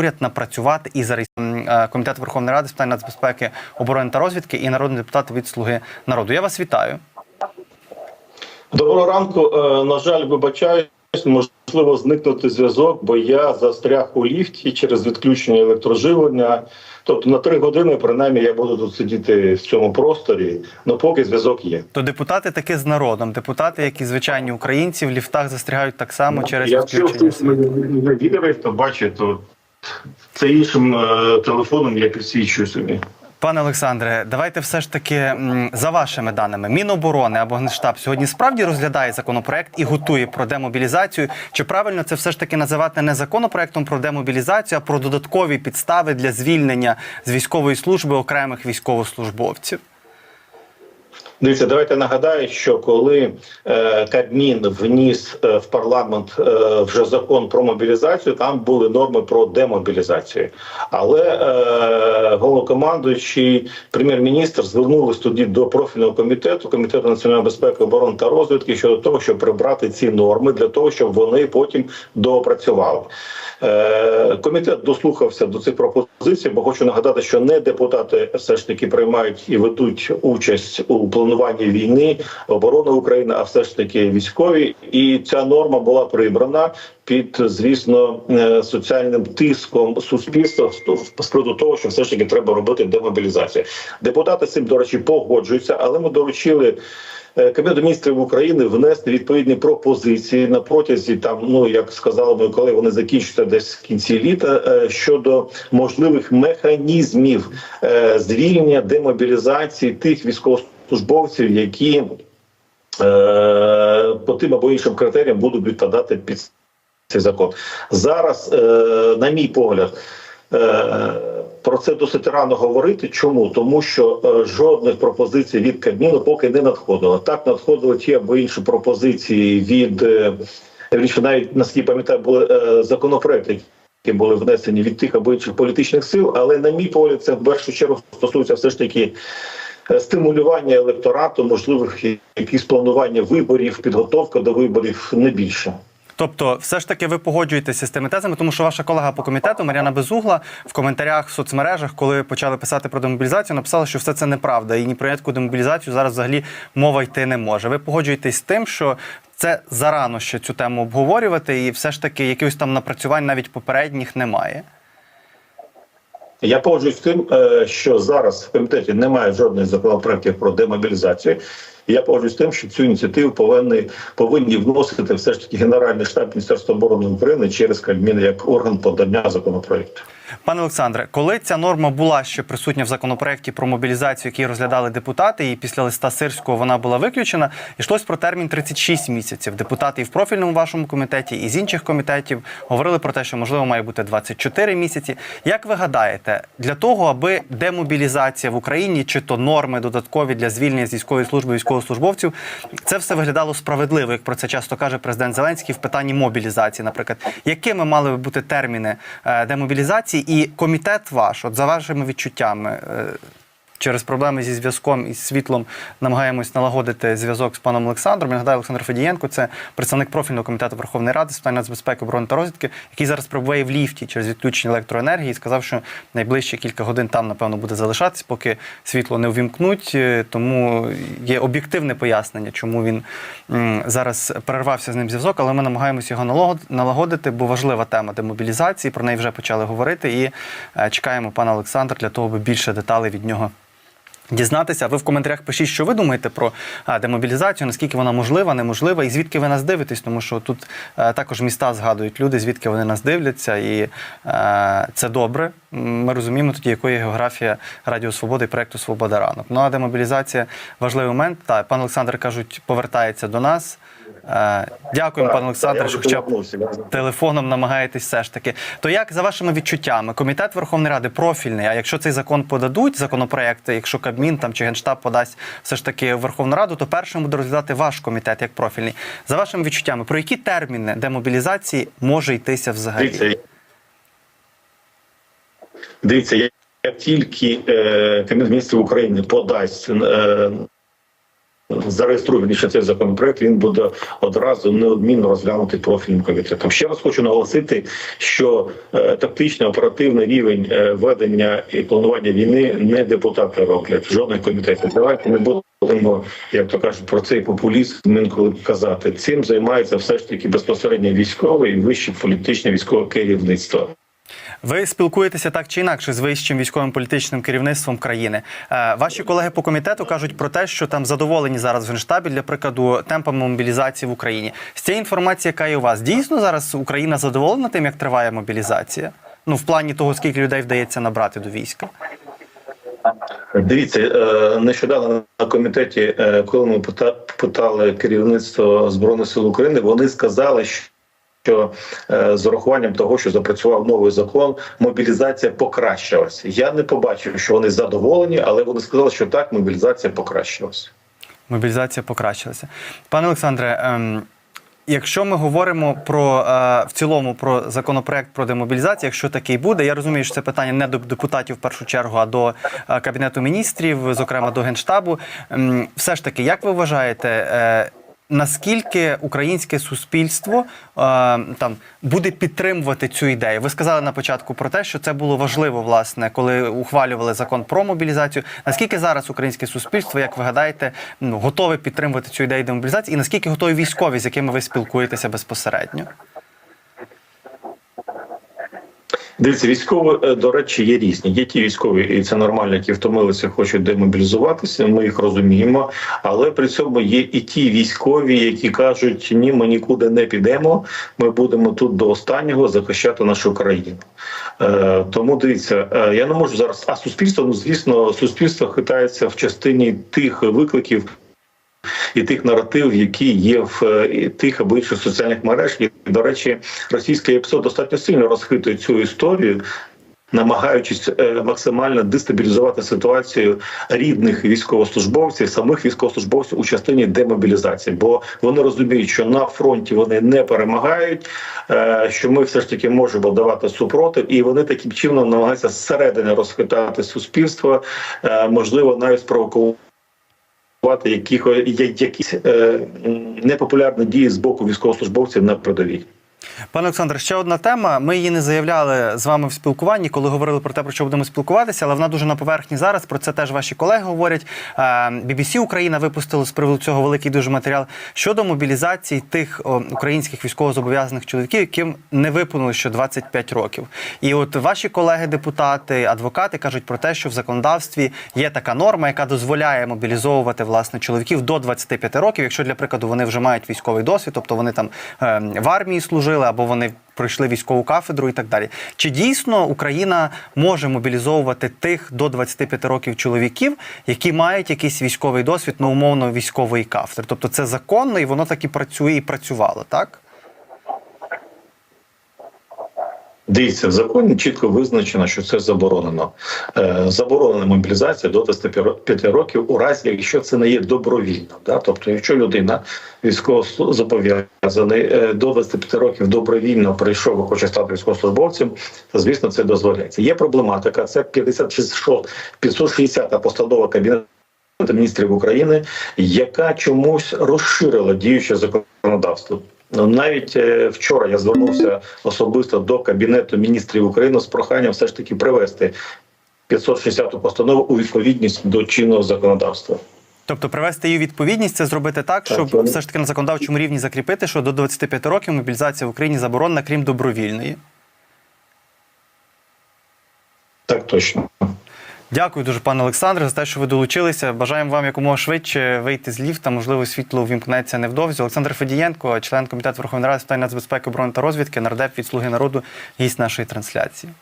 уряд напрацювати і зареєструвати комітет Верховної Ради з питань нацбезпеки, оборони та розвідки і народний депутат від Слуги народу. Я вас вітаю. Доброго ранку. Е, На жаль, вибачаюсь, можливо зникнути зв'язок, бо я застряг у ліфті через відключення електроживлення. Тобто на три години, принаймні, я буду тут сидіти в цьому просторі, але поки зв'язок є. То депутати таки з народом. Депутати, як і звичайні українці, в ліфтах застрягають так само через Якщо відключення. хтось світла. мене відео, то бачить, то це іншим е, телефоном я підсвічую собі. Пане Олександре, давайте все ж таки за вашими даними, Міноборони або Генштаб сьогодні справді розглядає законопроект і готує про демобілізацію. Чи правильно це все ж таки називати не законопроектом про демобілізацію, а про додаткові підстави для звільнення з військової служби окремих військовослужбовців? Дивіться, давайте нагадаю, що коли е, Кабмін вніс е, в парламент е, вже закон про мобілізацію, там були норми про демобілізацію. Але е, головнокомандуючий прем'єр-міністр звернулись тоді до профільного комітету, комітету національної безпеки, оборони та розвідки щодо того, щоб прибрати ці норми для того, щоб вони потім доопрацювали. Е, комітет дослухався до цих пропозицій, бо хочу нагадати, що не депутати все ж таки приймають і ведуть участь у плануванні війни, оборони України, а все ж таки військові. І ця норма була прибрана під, звісно, е, соціальним тиском суспільства з приводу того, що все ж таки треба робити демобілізацію. Депутати з цим, до речі, погоджуються, але ми доручили. е, Кабінету міністрів України внести відповідні пропозиції на протязі там, ну як сказали мої колеги, вони закінчаться десь в кінці літа е, щодо можливих механізмів звільнення демобілізації тих військовослужбовців, які е, по тим або іншим критеріям будуть відпадати під цей закон. Зараз, е, на мій погляд, е, про це досить рано говорити. Чому? Тому що е, жодних пропозицій від Кабміну поки не надходило. Так надходили ті або інші пропозиції від е, навіть наскільки пам'ятаю, були е, законопроекти. Які були внесені від тих або інших політичних сил, але на мій погляд, це в першу чергу стосується все ж таки стимулювання електорату, можливих якісь планування виборів, підготовка до виборів не більше. Тобто, все ж таки ви погоджуєтеся з тими тезами, тому що ваша колега по комітету Мар'яна Безугла в коментарях в соцмережах, коли почали писати про демобілізацію, написала, що все це неправда, і ні про яку демобілізацію зараз взагалі мова йти не може. Ви погоджуєтесь з тим, що це зарано ще цю тему обговорювати, і все ж таки якихось там напрацювань навіть попередніх немає. Я погоджуюсь з тим, е, що зараз в комітеті немає жодних законопроектів про демобілізацію. Я погоджуюсь з тим, що цю ініціативу повинні повинні вносити все ж таки Генеральний штаб Міністерства оборони України через Кабмін як орган подання законопроєкту. Пане Олександре, коли ця норма була ще присутня в законопроекті про мобілізацію, який розглядали депутати, і після листа Сирського вона була виключена, йшлось про термін 36 місяців. Депутати і в профільному вашому комітеті, і з інших комітетів говорили про те, що можливо має бути 24 місяці. Як ви гадаєте, для того, аби демобілізація в Україні, чи то норми додаткові для звільнення з військової служби військовослужбовців, це все виглядало справедливо, як про це часто каже президент Зеленський в питанні мобілізації, наприклад, якими мали би бути терміни е, демобілізації, і комітет ваш, от за вашими відчуттями. Через проблеми зі зв'язком і світлом намагаємось налагодити зв'язок з паном Олександром. Я нагадаю, Олександр Федієнко це представник профільного комітету Верховної Ради з питань нацбезпеки, оборони та розвідки, який зараз перебуває в ліфті через відключення електроенергії. і Сказав, що найближчі кілька годин там, напевно, буде залишатись, поки світло не увімкнуть. Е, Тому є об'єктивне пояснення, чому він зараз перервався з ним зв'язок, але ми намагаємося його налагод- налагодити, бо важлива тема демобілізації. Про неї вже почали говорити. І е, чекаємо пана Олександра для того, аби більше деталей від нього дізнатися. Ви в коментарях пишіть, що ви думаєте про демобілізацію, наскільки вона можлива, неможлива, і звідки ви нас дивитесь, тому що тут е, також міста згадують люди, звідки вони нас дивляться, і е, це добре. Ми розуміємо тоді, якої географія Радіо Свободи і проекту Свобода ранок. Ну а демобілізація важливий момент. Та пан Олександр кажуть, повертається до нас. Е, Дякуємо, пане Олександре, що хоча б телефоном намагаєтесь все ж таки. То як за вашими відчуттями, комітет Верховної Ради профільний, а якщо цей закон подадуть, законопроект, якщо Кабмін там чи Генштаб подасть все ж таки в Верховну Раду, то першим буде розглядати ваш комітет як профільний. За вашими відчуттями, про які терміни демобілізації може йтися взагалі? Дивіться, дивіться, як як тільки е, Кабінет міністрів України подасть е, зареєструє більше цей законопроект, він буде одразу неодмінно розглянутий профільним комітетом. Ще раз хочу наголосити, що е, тактичний оперативний рівень е, ведення і планування війни не депутати роблять жодних комітетів. Давайте не будемо, як то кажуть, про цей популізм інколи казати. Цим займається все ж таки безпосередньо військове і вище політичне військове керівництво. Ви спілкуєтеся так чи інакше з вищим військовим політичним керівництвом країни. Е, Ваші колеги по комітету кажуть про те, що там задоволені зараз в генштабі для прикладу темпами мобілізації в Україні. З цієї інформації, яка є у вас, дійсно зараз Україна задоволена тим, як триває мобілізація? Ну в плані того, скільки людей вдається набрати до війська. Дивіться, е, нещодавно на комітеті, е, коли ми пита- питали керівництво збройних сил України, вони сказали, що е, з урахуванням того, що запрацював новий закон, мобілізація покращилася. Я не побачив, що вони задоволені, але вони сказали, що так, мобілізація покращилася. Мобілізація покращилася. Пане Олександре, ем, якщо ми говоримо про е, в цілому про законопроект про демобілізацію, якщо такий буде, я розумію, що це питання не до депутатів в першу чергу, а до е, кабінету міністрів, зокрема до генштабу. Ем, все ж таки, як ви вважаєте? Наскільки українське суспільство е, там буде підтримувати цю ідею? Ви сказали на початку про те, що це було важливо, власне, коли ухвалювали закон про мобілізацію. Наскільки зараз українське суспільство, як ви гадаєте, ну готове підтримувати цю ідею демобілізації, і наскільки готові військові, з якими ви спілкуєтеся безпосередньо? Дивіться, військові, е, до речі, є різні. Є ті військові, і це нормально, які втомилися, хочуть демобілізуватися. Ми їх розуміємо. Але при цьому є і ті військові, які кажуть: ні, ми нікуди не підемо. Ми будемо тут до останнього захищати нашу країну. Е, тому дивіться, е, я не можу зараз. А суспільство, ну звісно, суспільство хитається в частині тих викликів і тих наративів, які є в е, тих або інших соціальних мереж. І до речі, російське ЄПСО достатньо сильно розхитує цю історію. Намагаючись е, максимально дестабілізувати ситуацію рідних військовослужбовців, самих військовослужбовців у частині демобілізації, бо вони розуміють, що на фронті вони не перемагають, е, що ми все ж таки можемо давати супротив, і вони таким чином намагаються зсередини розхитати суспільство, можливо, навіть спровокувати якихось якісь е, непопулярні дії з боку військовослужбовців на передовій. Пане Олександр, ще одна тема. Ми її не заявляли з вами в спілкуванні, коли говорили про те, про що будемо спілкуватися, але вона дуже на поверхні зараз. Про це теж ваші колеги говорять. Е, BBC Україна випустила з приводу цього великий дуже матеріал щодо мобілізації тих українських військовозобов'язаних чоловіків, яким не виповнилось ще 25 років. І от ваші колеги-депутати, адвокати кажуть про те, що в законодавстві є така норма, яка дозволяє мобілізовувати власне чоловіків до 25 років, якщо для прикладу вони вже мають військовий досвід, тобто вони там е, в армії служили або вони пройшли військову кафедру і так далі. Чи дійсно Україна може мобілізовувати тих до 25 років чоловіків, які мають якийсь військовий досвід, ну умовно військової кафедри? Тобто це законно і воно так і працює і працювало, так? Дивіться, в законі чітко визначено, що це заборонено. Е, заборонена мобілізація до 25 років у разі, якщо це не є добровільно. Да? Тобто, якщо людина військовозобов'язаний е, до 25 років добровільно прийшов і хоче стати військовослужбовцем, то звісно це дозволяється. Є проблематика. Це 56 560 постанова кабінету міністрів України, яка чомусь розширила діюче законодавство. Ну, навіть е, вчора я звернувся особисто до кабінету міністрів України з проханням все ж таки привести 560 постанову у відповідність до чинного законодавства. Тобто привести її відповідність, це зробити так, Так, щоб вони- все ж таки на законодавчому рівні закріпити, що до 25 років мобілізація в Україні заборонена, крім добровільної. Так точно. Дякую дуже, пане Олександре, за те, що ви долучилися. Бажаємо вам якомога швидше вийти з ліфта. Можливо, світло увімкнеться невдовзі. Олександр Федієнко, член комітету Верховної Ради з питань нацбезпеки, оборони та розвідки, нардеп від Слуги народу, гість нашої трансляції.